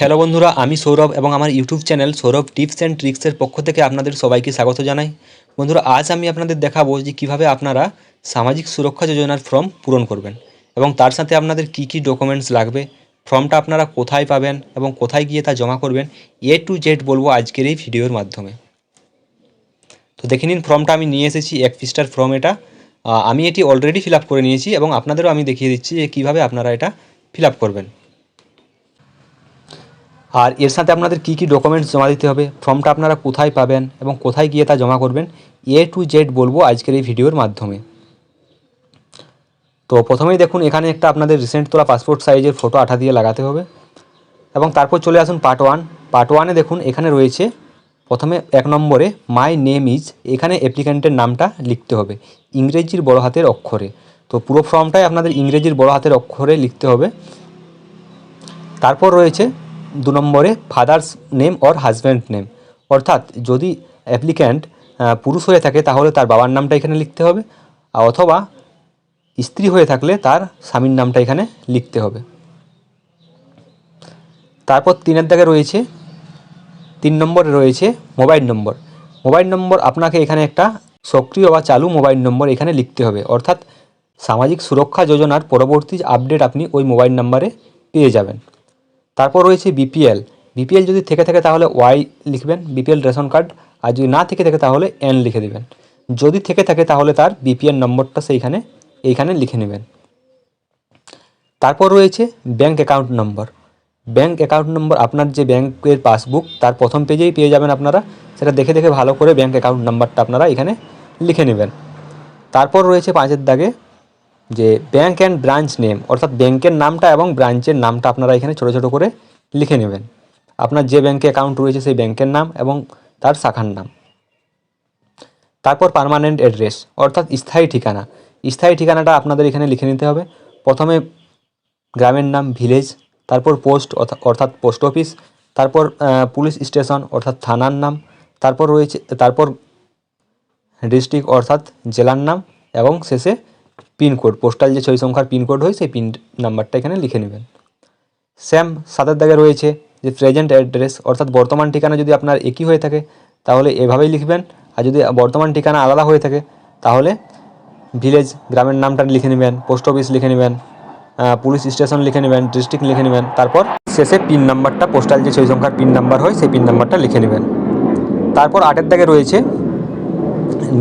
Hello বন্ধুরা, আমি সৌরভ এবং আমার YouTube channel Sourav tips and ট্রিক্সের পক্ষ থেকে আপনাদের সবাইকে স্বাগত জানাই। বন্ধুরা, আজ আমি আপনাদের দেখাবো যে কীভাবে আপনারা সামাজিক সুরক্ষা যোজনার ফর্ম পূরণ করবেন এবং তার সাথে আপনাদের কি কি ডকুমেন্টস লাগবে, ফর্মটা আপনারা কোথায় পাবেন এবং কোথায় গিয়ে তা জমা করবেন, এ টু জেড বলব আজকের এই ভিডিওর মাধ্যমে। তো দেখে নিন, ফর্মটা আমি নিয়ে এসেছি, এক পৃষ্ঠার ফর্ম এটা। আমি এটি অলরেডি ফিল করে নিয়েছি এবং আপনাদেরও আমি দেখিয়ে দিচ্ছি যে কীভাবে আপনারা এটা ফিল করবেন। আর এর সাথে আপনাদের কী কী ডকুমেন্টস জমা দিতে হবে ফর্মটা আপনারা কোথায় পাবেন এবং কোথায় গিয়ে তা জমা করবেন এ টু জেড বলব আজকের এই ভিডিওর মাধ্যমে। তো প্রথমেই দেখুন, এখানে একটা আপনাদের রিসেন্ট তোলা পাসপোর্ট সাইজের ফটো আঠা দিয়ে লাগাতে হবে। এবং তারপর চলে আসুন পার্ট ওয়ান পার্ট ওয়ানে দেখুন, এখানে রয়েছে প্রথমে এক নম্বরে মাই নেম ইজ এখানে অ্যাপ্লিক্যান্টের নামটা লিখতে হবে, ইংরেজির বড় হাতের অক্ষরে। তো পুরো ফর্মটাই আপনাদের ইংরেজির বড় হাতের অক্ষরে লিখতে হবে। তারপর রয়েছে দু নম্বরে father's name or husband name অর্থাৎ যদি অ্যাপ্লিক্যান্ট পুরুষ হয়ে থাকে, তাহলে তার বাবার নামটা এখানে লিখতে হবে। অথবা স্ত্রী হয়ে থাকলে তার স্বামীর নামটা এখানে লিখতে হবে। তারপর তিনের দাগে রয়েছে, তিন নম্বরে রয়েছে মোবাইল নম্বর মোবাইল নম্বর আপনাকে এখানে একটা সক্রিয় বা চালু মোবাইল নম্বর এখানে লিখতে হবে। অর্থাৎ সামাজিক সুরক্ষা যোজনার পরবর্তী আপডেট আপনি ওই মোবাইল নাম্বারে পেয়ে যাবেন। তারপর রয়েছে বিপিএল বিপিএল যদি থেকে থাকে তাহলে ওয়াই লিখবেন বিপিএল রেশন কার্ড। আর যদি না থেকে থাকে তাহলে এন লিখে দেবেন। যদি থেকে থাকে তাহলে তার বিপিএল নম্বরটা সেইখানে, এইখানে লিখে নেবেন। তারপর রয়েছে bank account number bank account number আপনার যে ব্যাংকের পাসবুক তার প্রথম পেজেই পেয়ে যাবেন আপনারা। সেটা দেখে দেখে ভালো করে ব্যাংক অ্যাকাউন্ট নাম্বারটা আপনারা এখানে লিখে নেবেন। তারপর রয়েছে পাঁচের দাগে যে ব্যাংক অ্যান্ড ব্রাঞ্চ নেম অর্থাৎ ব্যাংকের নামটা এবং ব্রাঞ্চের নামটা আপনারা এখানে ছোটো ছোটো করে লিখে নেবেন। আপনার যে ব্যাংকে অ্যাকাউন্ট রয়েছে সেই ব্যাংকের নাম এবং তার শাখার নাম। তারপর পার্মানেন্ট অ্যাড্রেস অর্থাৎ স্থায়ী ঠিকানা। স্থায়ী ঠিকানাটা আপনাদের এখানে লিখে নিতে হবে। প্রথমে গ্রামের নাম ভিলেজ তারপর পোস্ট অর্থাৎ পোস্ট অফিস তারপর পুলিশ স্টেশন অর্থাৎ থানার নাম, তারপর রয়েছে, তারপর ডিস্ট্রিক্ট অর্থাৎ জেলার নাম এবং শেষে পিনকোড পোস্টাল যে ছয় সংখ্যার পিনকোড হয়, সেই পিন নাম্বারটা এখানে লিখে নেবেন। স্যাম সাতের দাগে রয়েছে যে প্রেজেন্ট অ্যাড্রেস অর্থাৎ বর্তমান ঠিকানা যদি আপনার একই হয়ে থাকে, তাহলে এভাবেই লিখবেন। আর যদি বর্তমান ঠিকানা আলাদা হয়ে থাকে, তাহলে ভিলেজ গ্রামের নামটা লিখে নেবেন পোস্ট অফিস লিখে নেবেন পুলিশ স্টেশন লিখে নেবেন ডিস্ট্রিক্ট লিখে নেবেন, তারপর শেষে পিন নাম্বারটা পোস্টাল যে ছয় সংখ্যার পিন নাম্বার হয়, সেই পিন নাম্বারটা লিখে নেবেন। তারপর আটের দাগে রয়েছে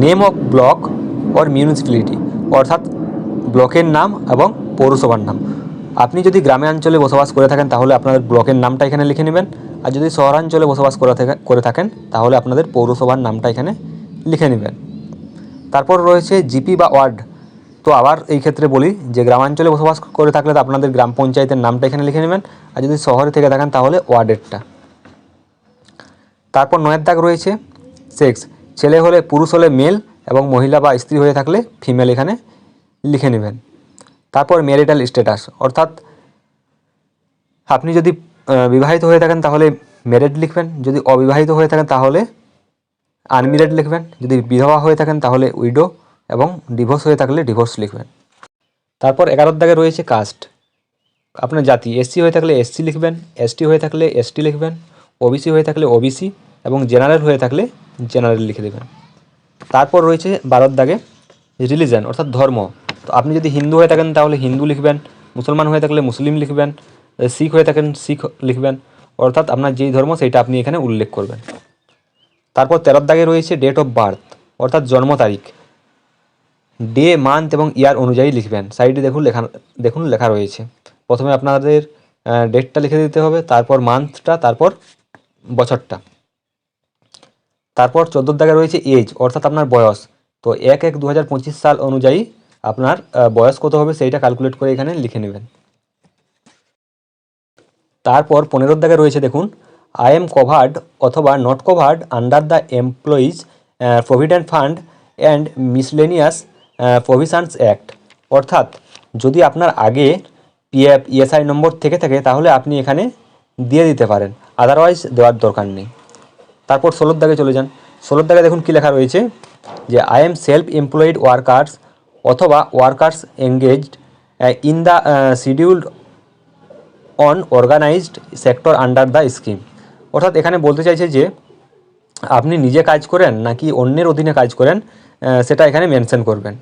name of block or municipality অর্থাৎ ব্লকের নাম এবং পৌরসভার নাম। আপনি যদি গ্রামে অঞ্চলে বসবাস করে থাকেন, তাহলে আপনাদের ব্লকের নামটা এখানে লিখে নেবেন। আর যদি শহরাঞ্চলে বসবাস করে করে থাকেন, তাহলে আপনাদের পৌরসভার নামটা এখানে লিখে নেবেন। তারপর রয়েছে জিপি বা ওয়ার্ড। তো আবার এই ক্ষেত্রে বলি যে, গ্রামাঞ্চলে বসবাস করে থাকলে তো আপনাদের গ্রাম পঞ্চায়েতের নামটা এখানে লিখে নেবেন। আর যদি শহরে থেকে থাকেন, তাহলে ওয়ার্ডেরটা। তারপর নয়ের দাগ রয়েছে সেক্স। ছেলে হলে পুরুষ হলে মেল এবং মহিলা বা স্ত্রী হয়ে থাকলে ফিমেল এখানে লিখে নেবেন। তারপর ম্যারিটাল স্ট্যাটাস অর্থাৎ আপনি যদি বিবাহিত হয়ে থাকেন তাহলে ম্যারিড লিখবেন, যদি অবিবাহিত হয়ে থাকেন তাহলে আনম্যারিড লিখবেন, যদি বিধবা হয়ে থাকেন তাহলে উইডো এবং ডিভোর্স হয়ে থাকলে ডিভোর্স লিখবেন। তারপর এগারোর দাগে রয়েছে কাস্ট আপনার জাতি এসসি হয়ে থাকলে এসসি লিখবেন এসটি হয়ে থাকলে এসটি লিখবেন ওবিসি হয়ে থাকলে ওবিসি এবং জেনারেল হয়ে থাকলে জেনারেল লিখে দেবেন। তারপর রয়েছে বারোর দাগে রিলিজন অর্থাৎ ধর্ম। তো আপনি যদি হিন্দু হয়ে থাকেন, তাহলে হিন্দু লিখবেন, মুসলমান হয়ে থাকলে মুসলিম লিখবেন শিখ হয়ে থাকেন, শিখ লিখবেন। অর্থাৎ আপনার যেই ধর্ম, সেইটা আপনি এখানে উল্লেখ করবেন। তারপর তেরোর দাগে রয়েছে ডেট অফ বার্থ অর্থাৎ জন্ম তারিখ। ডে মান্থ এবং ইয়ার অনুযায়ী লিখবেন। সাইডে দেখুন, লেখা দেখুন, লেখা রয়েছে। প্রথমে আপনাদের ডেটটা লিখে দিতে হবে, তারপর মান্থটা তারপর বছরটা। তারপর চোদ্দোর দাগে রয়েছে এজ অর্থাৎ আপনার বয়স। তো এক এক দু সাল অনুযায়ী আপনার বয়স কত হবে সেইটা ক্যালকুলেট করে এখানে লিখে নেবেন। তারপর পনেরোর দাগে রয়েছে দেখুন আই এম কভার্ড অথবা not covered under the employees provident fund and miscellaneous provisions act অর্থাৎ যদি আপনার আগে পিএফ ইএসআই নম্বর থেকে থাকে, তাহলে আপনি এখানে দিয়ে দিতে পারেন। আদারওয়াইজ দেওয়ার দরকার নেই। তারপর ষোলোর দাগে চলে যান। ষোলোর দাগে দেখুন কী লেখা রয়েছে যে I am self employed workers অথবা workers engaged in the scheduled unorganised sector under the scheme অর্থাৎ এখানে বলতে চাইছে যে, আপনি নিজে কাজ করেন নাকি অন্যের অধীনে কাজ করেন সেটা এখানে মেনশন করবেন।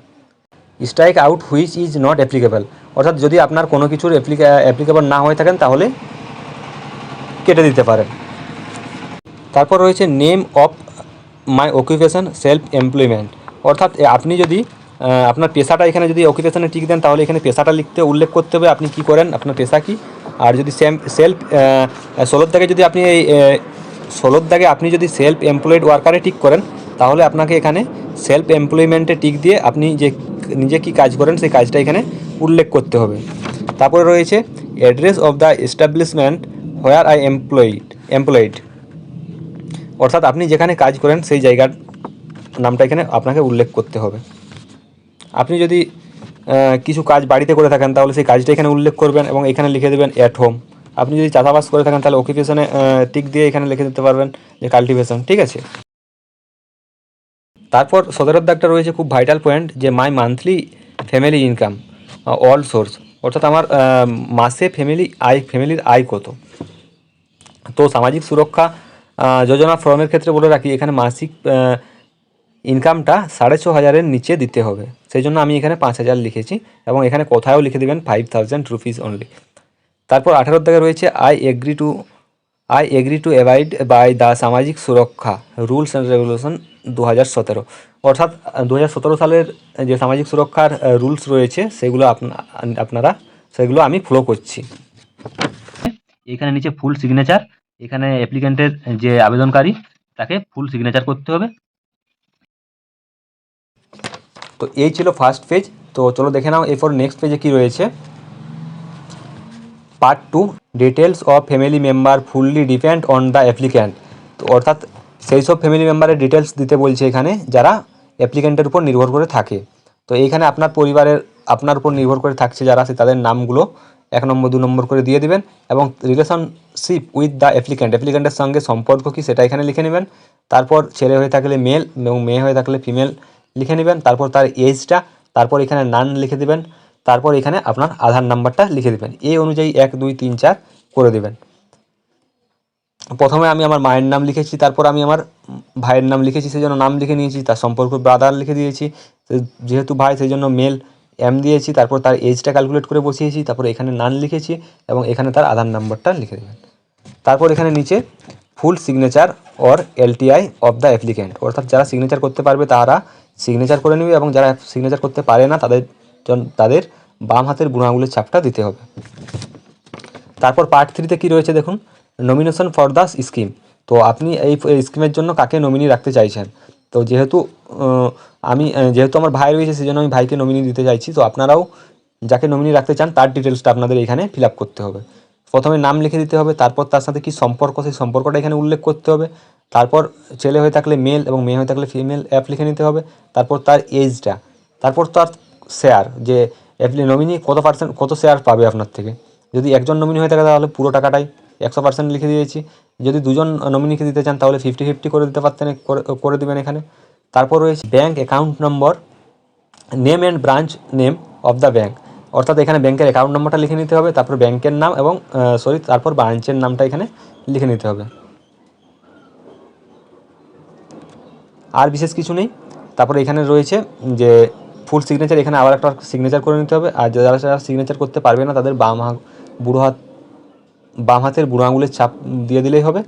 Strike out which is not applicable অর্থাৎ যদি আপনার কোনো কিছুর অ্যাপ্লিকেবল না হয়ে থাকেন, তাহলে কেটে দিতে পারেন। তারপর রয়েছে name of my occupation self employment অর্থাৎ আপনি যদি আপনার পেশাটা এখানে যদি অকুপেশনে টিক দেন, তাহলে এখানে পেশাটা লিখতে উল্লেখ করতে হবে আপনি কি করেন, আপনার পেশা কি। আর যদি সেম সেলফ ষোলোর দাগে যদি আপনি এই ষোলোর দাগে আপনি যদি সেলফ এমপ্লয়েড ওয়ার্কারে টিক করেন, তাহলে আপনাকে এখানে সেলফ এমপ্লয়মেন্টে টিক দিয়ে আপনি যে, নিজে কি কাজ করেন, সেই কাজটা এখানে উল্লেখ করতে হবে। তারপরে রয়েছে address of the establishment where I employed employed অর্থাৎ আপনি যেখানে কাজ করেন, সেই জায়গার নামটা এখানে আপনাকে উল্লেখ করতে হবে। আপনি যদি কিছু কাজ বাড়িতে করে থাকেন, তাহলে সেই কাজটা এখানে উল্লেখ করবেন এবং এখানে লিখে দেবেন অ্যাট হোম আপনি যদি চাষাবাস করে থাকেন, তাহলে অকুপেশনে টিক দিয়ে এখানে লিখে দিতে পারবেন যে কাল্টিভেশন ঠিক আছে? তারপর সদরের দাগটা রয়েছে খুব ভাইটাল পয়েন্ট যে my monthly family income all source অর্থাৎ আমার মাসে ফ্যামিলি আয় ফ্যামিলির আয় কত? তো সামাজিক সুরক্ষা যোজনা ফর্মের ক্ষেত্রে বলে রাখি, এখানে মাসিক ইনকামটা সাড়ে ছ হাজারের নিচে দিতে হবে। সেই জন্য আমি এখানে পাঁচ হাজার লিখেছি এবং এখানে কোথাও লিখে দেবেন ফাইভ থাউজেন্ড রুপিস অনলি তারপর আঠারোর দাগে রয়েছে I agree to I agree to avoid by the সামাজিক সুরক্ষা রুলস অ্যান্ড রেগুলেশন দু হাজার সতেরো। অর্থাৎ দু হাজার সতেরো সালের যে সামাজিক সুরক্ষার রুলস রয়েছে, সেগুলো আপনা- আপনারা, সেগুলো আমি ফলো করছি। এখানে নিচে ফুল সিগনেচার এখানে অ্যাপ্লিকেন্টের যে আবেদনকারী, তাকে ফুল সিগনেচার করতে হবে। তো এই ছিল ফার্স্ট পেজ তো চলো দেখে নাও এরপর নেক্সট পেজে কি রয়েছে। Part two details of family member fully depend on the applicant তো অর্থাৎ সেই সব ফ্যামিলি মেম্বারের ডিটেলস দিতে বলছে এখানে, যারা অ্যাপ্লিক্যান্টের উপর নির্ভর করে থাকে। তো এইখানে আপনার পরিবারের, আপনার উপর নির্ভর করে থাকছে যারা, সে তাদের নামগুলো এক নম্বর, দু নম্বর করে দিয়ে দিবেন এবং রিলেশনশিপ উইথ দ্য অ্যাপ্লিক্যান্ট অ্যাপ্লিক্যান্টের সঙ্গে সম্পর্ক কি সেটা এখানে লিখে নেবেন। তারপর ছেলে হয়ে থাকলে মেল এবং মেয়ে হয়ে থাকলে ফিমেল লিখে নেবেন। তারপর তার এজটা তারপর এখানে নান লিখে দিবেন। তারপর এখানে আপনার আধার নাম্বারটা লিখে দিবেন। এই অনুযায়ী এক, দুই, তিন, চার করে দিবেন। প্রথমে আমি আমার মায়ের নাম লিখেছি, তারপর আমি আমার ভাইয়ের নাম লিখেছি, সেই জন্য নাম লিখে নিয়েছি, তার সম্পর্ক ব্রাদার লিখে দিয়েছি। যেহেতু ভাই, সেই জন্য মেল এম দিয়েছি, তারপর তার এজটা ক্যালকুলেট করে বসিয়েছি, তারপর এখানে নান লিখেছি এবং এখানে তার আধার নাম্বারটা লিখে দেবেন তারপর এখানে নিচে full signature or LTI of the applicant অর্থাৎ যারা সিগনেচার করতে পারবে তারা সিগনেচার করে নেবে এবং যারা সিগনেচার করতে পারে না, তাদের তাদের বাম হাতের বুড়ো ছাপটা দিতে হবে। তারপর পার্ট থ্রিতে কী রয়েছে দেখুন? নমিনেশন ফর দ্য স্কিম তো আপনি এই স্কিমের জন্য কাকে নমিনি রাখতে চাইছেন? তো যেহেতু আমি যেহেতু আমার ভাই রয়েছে সেই জন্য আমি ভাইকে নমিনি দিতে চাইছি। তো আপনারাও যাকে নমিনি রাখতে চান, তার ডিটেলসটা আপনাদের এখানে ফিল আপ করতে হবে। প্রথমে নাম লিখে দিতে হবে, তারপর তার সাথে কি সম্পর্ক, সেই সম্পর্কটা এখানে উল্লেখ করতে হবে। তারপর ছেলে হয়ে থাকলে মেল এবং মেয়ে হয়ে থাকলে ফিমেল অ্যাপ লিখে নিতে হবে। তারপর তার এজটা তারপর তার শেয়ার যে অ্যাপলি নমিনি কত পার্সেন্ট কত শেয়ার পাবে আপনার থেকে। যদি একজন নমিনি হয়ে থাকে, তাহলে পুরো টাকাটাই একশো পার্সেন্ট লিখে দিয়েছি। যদি দুজন নমিনিকে দিতে চান, তাহলে ফিফটি ফিফটি করে দিতে পারতেন করে দেবেন এখানে। তারপর রয়েছে bank account number name and branch name of the bank অর্থাৎ এখানে ব্যাংকের অ্যাকাউন্ট নম্বরটা লিখে নিতে হবে, তারপর ব্যাংকের নাম এবং সরি তারপর ব্রাঞ্চের নামটা এখানে লিখে নিতে হবে। আর বিশেষ কিছু নেই। তারপরে এখানে রয়েছে যে ফুল সিগনেচার এখানে আবার একটা সিগনেচার করে নিতে হবে। আর যারা যারা সিগনেচার করতে পারবে না, তাদের বাম হাত, বুড়ো হাত, বাম হাতের বুড়ো আঙুলের ছাপ দিয়ে দিলেই হবে।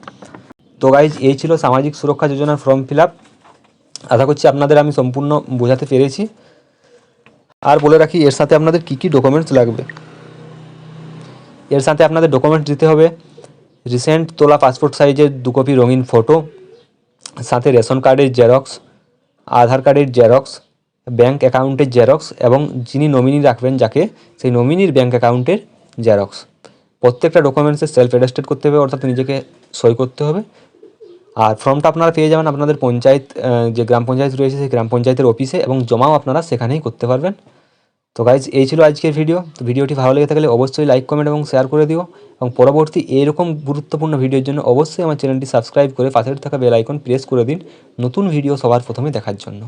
তো গাইজ এই ছিল সামাজিক সুরক্ষা যোজনার ফর্ম ফিল আপ আশা করছি আপনাদের আমি সম্পূর্ণ বোঝাতে পেরেছি। আর বলে রাখি, এর সাথে আপনাদের কী কী ডকুমেন্টস লাগবে? এর সাথে আপনাদের ডকুমেন্টস দিতে হবে। রিসেন্ট তোলা পাসপোর্ট সাইজের দু কপি রঙিন ফটো সাথে রেশন কার্ডের জেরক্স আধার কার্ডের জেরক্স ব্যাঙ্ক অ্যাকাউন্টের জেরক্স এবং যিনি নমিনি রাখবেন যাকে, সেই নমিনির ব্যাঙ্ক অ্যাকাউন্টের জেরক্স প্রত্যেকটা ডকুমেন্টসে সেলফ অ্যাডাস্টেড করতে হবে, অর্থাৎ নিজেকে সই করতে হবে। আর ফর্মটা আপনারা পেয়ে যাবেন আপনাদের পঞ্চায়েত যে গ্রাম পঞ্চায়েত রয়েছে সেই গ্রাম পঞ্চায়েতের অফিসে এবং জমাও আপনারা সেখানেই করতে পারবেন। তো গাইজ এই ছিল আজকের ভিডিও তো ভিডিওটি ভালো লেগে থাকলে অবশ্যই লাইক কমেন্ট এবং শেয়ার করে দিও। এবং পরবর্তী এরকম গুরুত্বপূর্ণ ভিডিওর জন্য অবশ্যই আমার চ্যানেলটি সাবস্ক্রাইব করে পাশের থাকা বেল আইকন প্রেস করে দিন। নতুন ভিডিও সবার প্রথমে দেখার জন্য।